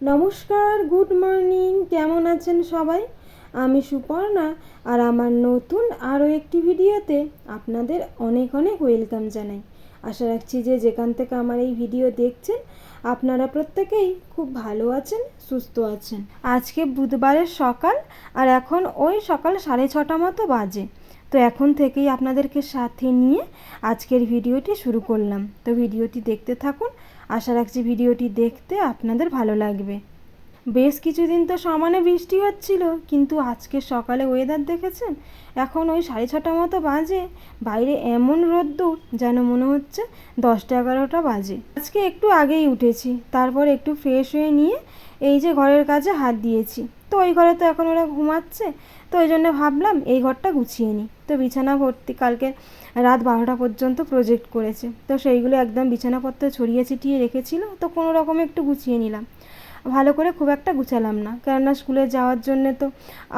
নমস্কার, good morning. কেমন আছেন সবাই? আমি সুপর্ণা আর আমার নতুন আরও একটি ভিডিওতে আপনাদের অনেক অনেক ওয়েলকাম জানাই। আশা রাখছি যে যেখান থেকে আমার এই ভিডিও দেখছেন, আপনারা প্রত্যেকেই খুব ভালো আছেন, সুস্থ আছেন। আজকে বুধবারের সকাল আর এখন ওই সকাল সাড়ে ছটা মতো বাজে। তো এখন থেকেই আপনাদেরকে সাথে নিয়ে আজকের ভিডিওটি শুরু করলাম। তো ভিডিওটি দেখতে থাকুন আশা রাখছি ভিডিওটি দেখতে আপনাদের ভালো লাগবে। বেশ কিছুদিন তো সমানে বৃষ্টি হচ্ছিল, কিন্তু আজকে সকালে ওয়েদার দেখেছেন? এখন ওই সাড়ে ছটা মতো বাজে, বাইরে এমন রোদ্দুর যেন মনে হচ্ছে দশটা এগারোটা বাজে। আজকে একটু আগেই উঠেছি, তারপর একটু ফ্রেশ হয়ে নিয়ে এই যে ঘরের কাজে হাত দিয়েছি। তো ওই ঘরে তো এখন ওরা ঘুমাচ্ছে। তো ওই জন্য ভাবলাম এই ঘরটা গুছিয়ে নিই। তো বিছানা ভর্তি কালকে রাত বারোটা পর্যন্ত প্রজেক্ট করেছে। তো সেইগুলো একদম বিছানাপত্র ছড়িয়ে ছিটিয়ে রেখেছিল। তো কোনো রকমে একটু গুছিয়ে নিলাম। ভালো করে খুব একটা গুছালাম না। কেননা স্কুলে যাওয়ার জন্যে তো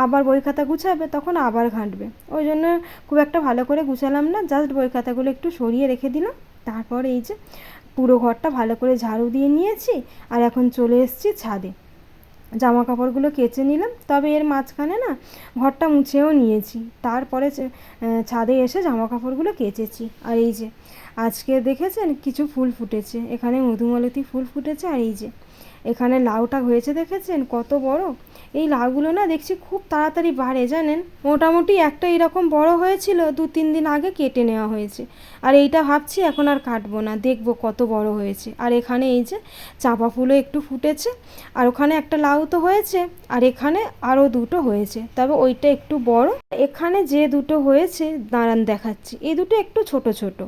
আবার বই খাতা গুছাবে, তখন আবার ঘাঁটবে। ওই জন্য খুব একটা ভালো করে গুছালাম না। জাস্ট বই খাতাগুলো একটু সরিয়ে রেখে দিলাম। তারপর এই যে পুরো ঘরটা ভালো করে ঝাড়ু দিয়ে নিয়েছি। আর এখন চলে এসেছি ছাদে। জামা কাপড়গুলো কেচে নিলাম, তবে এর মাঝখানে না ঘরটা মুছেও নিয়েছি। তারপরে ছাদে এসে জামা কাপড়গুলো কেচেছি। আর এই যে, আজকে দেখেছেন? কিছু ফুল ফুটেছে। এখানে মধুমালতী ফুল ফুটেছে আর এই যে এখানে লাউটা হয়েছে দেখেছেন? কত বড়। এই লাউগুলো না দেখছি খুব তাড়াতাড়ি বাড়ে, জানেন? মোটামুটি একটা এরকম বড় হয়েছিল, দু তিন দিন আগে কেটে নেওয়া হয়েছে। আর এইটা ভাবছি এখন আর কাটবো না, দেখব কত বড় হয়েছে। আর এখানে এই যে চাপা ফুলও একটু ফুটেছে, আর ওখানে একটা লাউ তো হয়েছে, আর এখানে আরও দুটো হয়েছে। তবে ওইটা একটু বড়। এখানে যে দুটো হয়েছে, দাঁড়ান দেখাচ্ছি। এই দুটো একটু ছোট ছোট।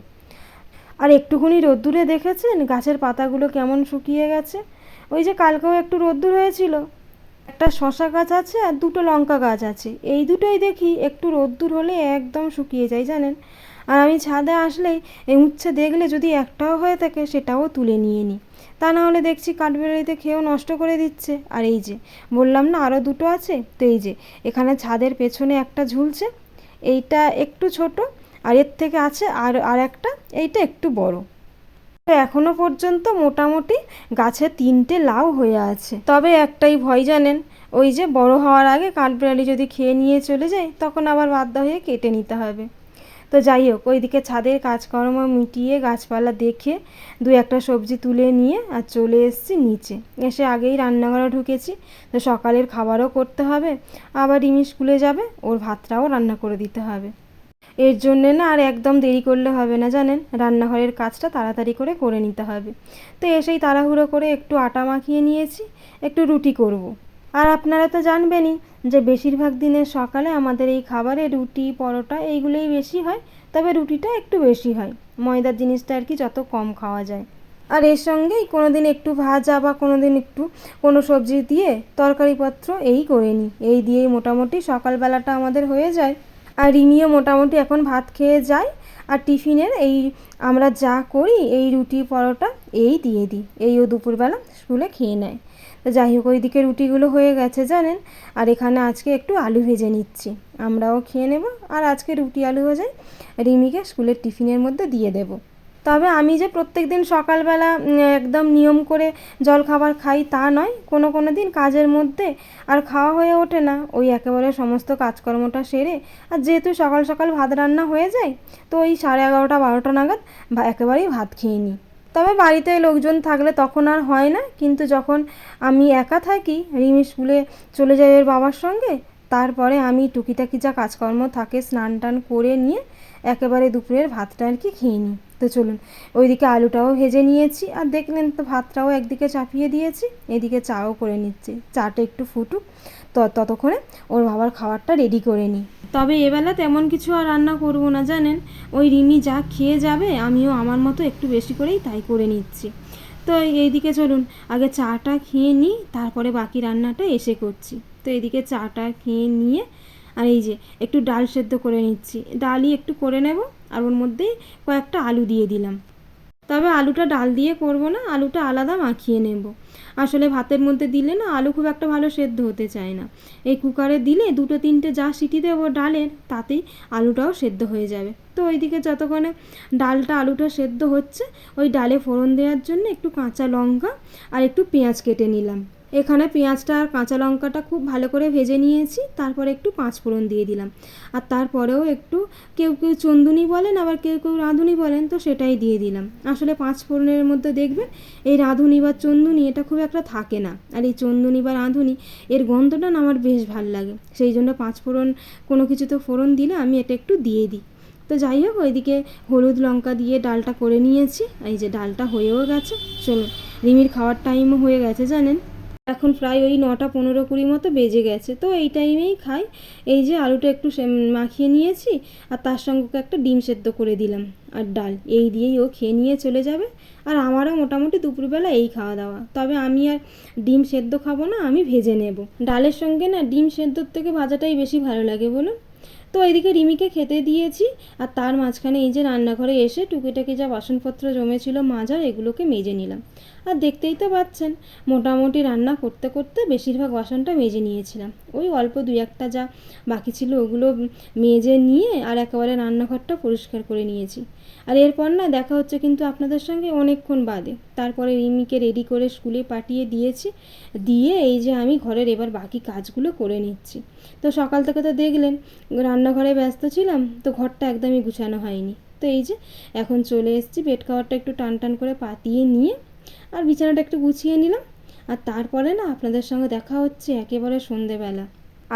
আর একটুখানি রোদ্দুরে দেখেছেন? গাছের পাতাগুলো কেমন শুকিয়ে গেছে। ওই যে কালকেও একটু রোদ্দুর হয়েছিল। একটা শশা গাছ আছে আর দুটো লঙ্কা গাছ আছে। এই দুটোই দেখি একটু রোদ্দুর হলে একদম শুকিয়ে যায়, জানেন? আর আমি ছাদে আসলেই এই উচ্ছে দেখলে যদি একটাও হয়ে থাকে, সেটাও তুলে নিয়ে নিই। তা না হলে দেখছি কাঠবেড়ালিতে খেয়েও নষ্ট করে দিচ্ছে। আর এই যে, বললাম না আরও দুটো আছে? তো এই যে, এখানে ছাদের পেছনে একটা ঝুলছে। এইটা একটু ছোট, আর এর থেকে আছে আর আর একটা, এইটা একটু বড়। এখনও পর্যন্ত মোটামুটি গাছে তিনটে লাউ হয়ে আছে। তবে একটাই ভয় জানেন, ওই যে বড় হওয়ার আগে কাঠবিড়ালি যদি খেয়ে নিয়ে চলে যায়, তখন আবার বাধ্য হয়ে কেটে নিতে হবে। তো যাই হোক, ওইদিকে ছাদের কাজকর্ম মিটিয়ে গাছপালা দেখে দু একটা সবজি তুলে নিয়ে আর চলে এসেছি নিচে। এসে আগেই রান্নাঘরে ঢুকেছি, তো সকালের খাবারও করতে হবে, আবার রিমি স্কুলে যাবে, ওর ভাতটাও রান্না করে দিতে হবে। এর জন্যে না আর একদম দেরি করলে হবে না, জানেন? রান্নাঘরের কাজটা তাড়াতাড়ি করে করে নিতে হবে। তো এসেই তাড়াহুড়ো করে একটু আটা মাখিয়ে নিয়েছি, একটু রুটি করব। আর আপনারা তো জানবেনই যে বেশিরভাগ দিনের সকালে আমাদের এই খাবারে রুটি, পরোটা এইগুলোই বেশি হয়, তবে রুটিটা একটু বেশি হয়। ময়দার জিনিসটা আর কি যত কম খাওয়া যায়। আর এর সঙ্গেই কোনো দিন একটু ভাজা বা কোনো দিন একটু কোনো সবজি দিয়ে তরকারিপত্র এই করে নিই। এই দিয়েই মোটামুটি সকালবেলাটা আমাদের হয়ে যায়। আর রিমিও মোটামুটি এখন ভাত খেয়ে যায় আর টিফিনের এই আমরা যা করি, এই রুটি পরোটা এই দিয়ে দিই। এই ও দুপুরবেলা স্কুলে খেয়ে নেয়। তো যাই হোক, ওইদিকে রুটিগুলো হয়ে গেছে জানেন। আর এখানে আজকে একটু আলু ভেজে নিচ্ছি। আমরাও খেয়ে নেব। আর আজকে রুটি আলু ভেজে রিমিকে স্কুলের টিফিনের মধ্যে দিয়ে দেবো। তবে আমি যে প্রত্যেক দিন সকালবেলা একদম নিয়ম করে জল খাবার খাই তা নয়। কোনো কোনো দিন কাজের মধ্যে আর খাওয়া হয়ে ওঠে না। ওই একেবারে সমস্ত কাজকর্মটা সেরে, আর যেহেতু সকাল সকাল ভাত রান্না হয়ে যায়, তো ওই সাড়ে এগারোটা, বারোটা নাগাদ একেবারেই ভাত খেয়ে নিই। তবে বাড়িতে লোকজন থাকলে তখন আর হয় না। কিন্তু যখন আমি একা থাকি, রিমি স্কুলে চলে যাই ওর বাবার সঙ্গে তারপরে আমি টুকিটাকি যা কাজকর্ম থাকে, স্নান টান করে নিয়ে একেবারে দুপুরের ভাতটা আর কি খেয়ে নিই। তো চলুন, ওইদিকে আলুটাও ভেজে নিয়েছি আর দেখলেন তো ভাতটাও একদিকে চাপিয়ে দিয়েছি, এদিকে চাও করে নিচ্ছি, চাটা একটু ফুটুক ততক্ষণে ওর বাবার খাবারটা রেডি করে নিই। তবে এবেলা তেমন কিছু আর রান্না করব না, জানেন? ওই রিমি যা খেয়ে যাবে, আমিও আমার মতো একটু বেশি করেই তাই করে নিচ্ছি। তো এইদিকে চলুন, আগে চাটা খেয়ে নিই, তারপরে বাকি রান্নাটা এসে করছি। তো এদিকে চাটা খেয়ে নিয়ে আর এই যে একটু ডাল সেদ্ধ করে নিচ্ছি। ডালই একটু করে নেব আর ওর মধ্যেই কয়েকটা আলু দিয়ে দিলাম। তবে আলুটা ডাল দিয়ে করব না, আলুটা আলাদা মাখিয়ে নেব। আসলে ভাতের মধ্যে দিলে না আলু খুব একটা ভালো সেদ্ধ হতে চায় না। এই কুকারে দিলে দুটো তিনটে যা সিটি দেবো ডালের, তাতেই আলুটাও সেদ্ধ হয়ে যাবে। তো ওইদিকে যতক্ষণে ডালটা আলুটা সেদ্ধ হচ্ছে, ওই ডালে ফোড়ন দেওয়ার জন্য একটু কাঁচা লঙ্কা আর একটু পেঁয়াজ কেটে নিলাম। এখানে পেঁয়াজটা আর কাঁচা লঙ্কাটা খুব ভালো করে ভেজে নিয়েছি, তারপরে একটু পাঁচ ফোড়ন দিয়ে দিলাম। আর তারপরেও একটু কেউ কেউ চন্দুনি বলেন, আবার কেউ কেউ রাঁধুনি বলেন, তো সেটাই দিয়ে দিলাম। আসলে পাঁচ ফোড়নের মধ্যে দেখবেন, এই রাঁধুনি বা চন্দুনি এটা খুব একটা থাকে না। আর এই চন্দুনি বা রাঁধুনি, এর গন্ধটা না আমার বেশ ভালো লাগে। সেই জন্য পাঁচ ফোড়ন, কোনো কিছুতে ফোড়ন দিলে আমি এটা একটু দিয়ে দিই। তো যাই হোক, ওইদিকে হলুদ লঙ্কা দিয়ে ডালটা করে নিয়েছি। এই যে ডালটা হয়েও গেছে। চলুন, রিমির খাওয়ার টাইমও হয়ে গেছে, জানেন? এখন প্রায় ওই নটা পনেরো কুড়ি মতো বেজে গেছে। তো এই টাইমেই খাই। এই যে আলুটা একটু মাখিয়ে নিয়েছি আর তার সঙ্গে একটা ডিম সেদ্ধ করে দিলাম আর ডাল। এই দিয়েই ও খেয়ে নিয়ে চলে যাবে। আর আমারও মোটামুটি দুপুরবেলা এই খাওয়া দাওয়া। তবে আমি আর ডিম সেদ্ধ খাব না, আমি ভেজে নেব। ডালের সঙ্গে না ডিম সেদ্ধর থেকে ভাজাটাই বেশি ভালো লাগে বলুন? তো এদিকে রিমিকে খেতে দিয়েছি, আর তার মাঝখানে এই যে রান্নাঘরে এসে টুকিটাকি যা বাসনপত্র জমেছিল মাজার, এগুলোকে মেজে নিলাম। আর দেখতেই তো পাচ্ছেন, মোটামুটি রান্না করতে করতে বেশিরভাগ বাসনটা মেজে নিয়েছিলাম। ওই অল্প দুই একটা যা বাকি ছিল, ওগুলো মেজে নিয়ে আর একেবারে রান্নাঘরটা পরিষ্কার করে নিয়েছি। আর এরপর না দেখা হচ্ছে কিন্তু আপনাদের সঙ্গে অনেকক্ষণ বাদে। তারপরে রিমিকে রেডি করে স্কুলে পাঠিয়ে দিয়েছি, দিয়ে এই যে আমি ঘরের এবার বাকি কাজগুলো করে নিচ্ছি। তো সকাল থেকে তো দেখলেন রান্নাঘরে ব্যস্ত ছিলাম, তো ঘরটা একদমই গুছানো হয়নি। তো এই যে, এখন চলে এসেছি বেড কাভারটা একটু টান টান করে পাতিয়ে নিয়ে, আর বিছানাটা একটু গুছিয়ে নিলাম। আর তারপরে না আপনাদের সঙ্গে দেখা হচ্ছে একেবারে সন্ধেবেলা।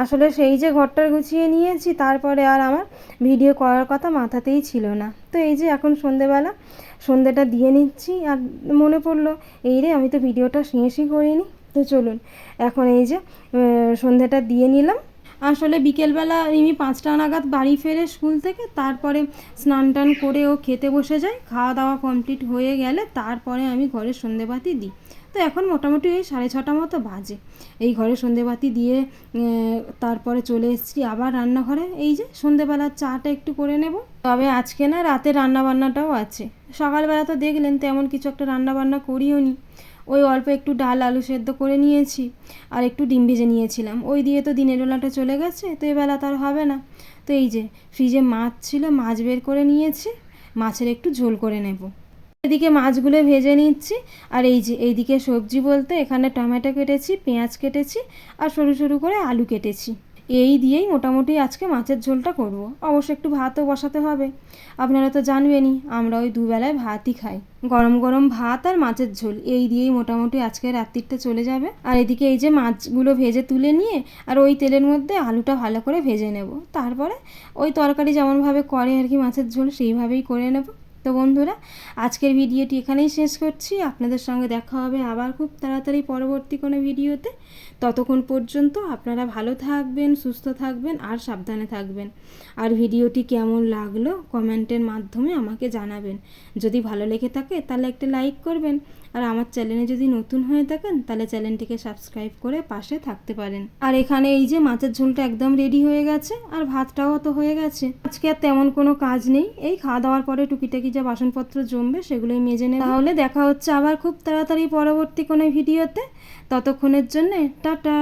আসলে সেই যে ঘরটা গুছিয়ে নিয়েছি, তারপরে আর আমার ভিডিও করার কথা মাথাতেই ছিল না। তো এই যে এখন সন্ধেবেলা, সন্ধেটা দিয়ে নিচ্ছি, আর মনে পড়ল, এই রে, আমি তো ভিডিওটা শেষই করিনি। তো চলুন, এখন এই যে সন্ধেটা দিয়ে নিলাম। আসলে বিকেলবেলা রিমি পাঁচটা নাগাদ বাড়ি ফেরে স্কুল থেকে, তারপরে স্নান টান করে ও খেতে বসে যায়। খাওয়া দাওয়া কমপ্লিট হয়ে গেলে তারপরে আমি ঘরে সন্ধেবাতি দিই। তো এখন মোটামুটি ওই সাড়ে ছটা মতো বাজে। এই ঘরে সন্ধেবাতি দিয়ে তারপরে চলে এসেছি আবার রান্নাঘরে। এই যে সন্ধেবেলার চাটা একটু করে নেব। তবে আজকে না রাতে রান্না বান্নাটাও আছে। সকালবেলা তো দেখলেন তেমন কিছু একটা রান্না বান্না করিও নি। ওই অল্প একটু ডাল আলু সেদ্ধ করে নিয়েছি আর একটু ডিম ভেজে নিয়েছিলাম। ওই দিয়ে তো দিনের বেলাটা চলে গেছে, তো এবেলা তার হবে না। তো এই যে ফ্রিজে মাছ ছিল, মাছ বের করে নিয়েছি, মাছের একটু ঝোল করে নেব। এদিকে মাছগুলো ভেজে নিচ্ছি। আর এই যে, এইদিকে সবজি বলতে এখানে টমেটো কেটেছি, পেঁয়াজ কেটেছি, আর সরু সরু করে আলু কেটেছি। এই দিয়েই মোটামুটি আজকে মাছের ঝোলটা করব। অবশ্য একটু ভাতও বসাতে হবে। আপনারা তো জানবেনই, আমরা ওই দুবেলায় ভাতই খাই। গরম গরম ভাত আর মাছের ঝোল, এই দিয়েই মোটামুটি আজকে রাত্রিটা চলে যাবে। আর এদিকে এই যে মাছগুলো ভেজে তুলে নিয়ে, আর ওই তেলের মধ্যে আলুটা ভালো করে ভেজে নেব। তারপরে ওই তরকারি যেমনভাবে করে আর কি মাছের ঝোল, সেইভাবেই করে নেব। তো বন্ধুরা, আজকের ভিডিওটি এখানেই শেষ করছি। আপনাদের সঙ্গে দেখা হবে আবার খুব তাড়াতাড়ি পরবর্তী কোনো ভিডিওতে। ততক্ষণ পর্যন্ত আপনারা ভালো থাকবেন, সুস্থ থাকবেন আর সাবধানে থাকবেন। আর ভিডিওটি কেমন লাগল কমেন্টের মাধ্যমে আমাকে জানাবেন। যদি ভালো লেগে থাকে তাহলে একটা লাইক করবেন। আর আমার চ্যানেলে যদি নতুন হয়ে থাকেন, তাহলে চ্যানেলটিকে সাবস্ক্রাইব করে পাশে থাকতে পারেন। আর এখানে এই যে মাছের ঝোলটা একদম রেডি হয়ে গেছে, আর ভাতটাও তো হয়ে গেছে। আজকে আর তেমন কোনো কাজ নেই। এই খাওয়া দাওয়ার পরে টুকিটাকি যা বাসনপত্র জমবে, সেগুলোই মেজে নেব। তাহলে দেখা হচ্ছে আবার খুব তাড়াতাড়ি পরবর্তী কোনো ভিডিওতে। ততক্ষণের জন্যে, টাটা!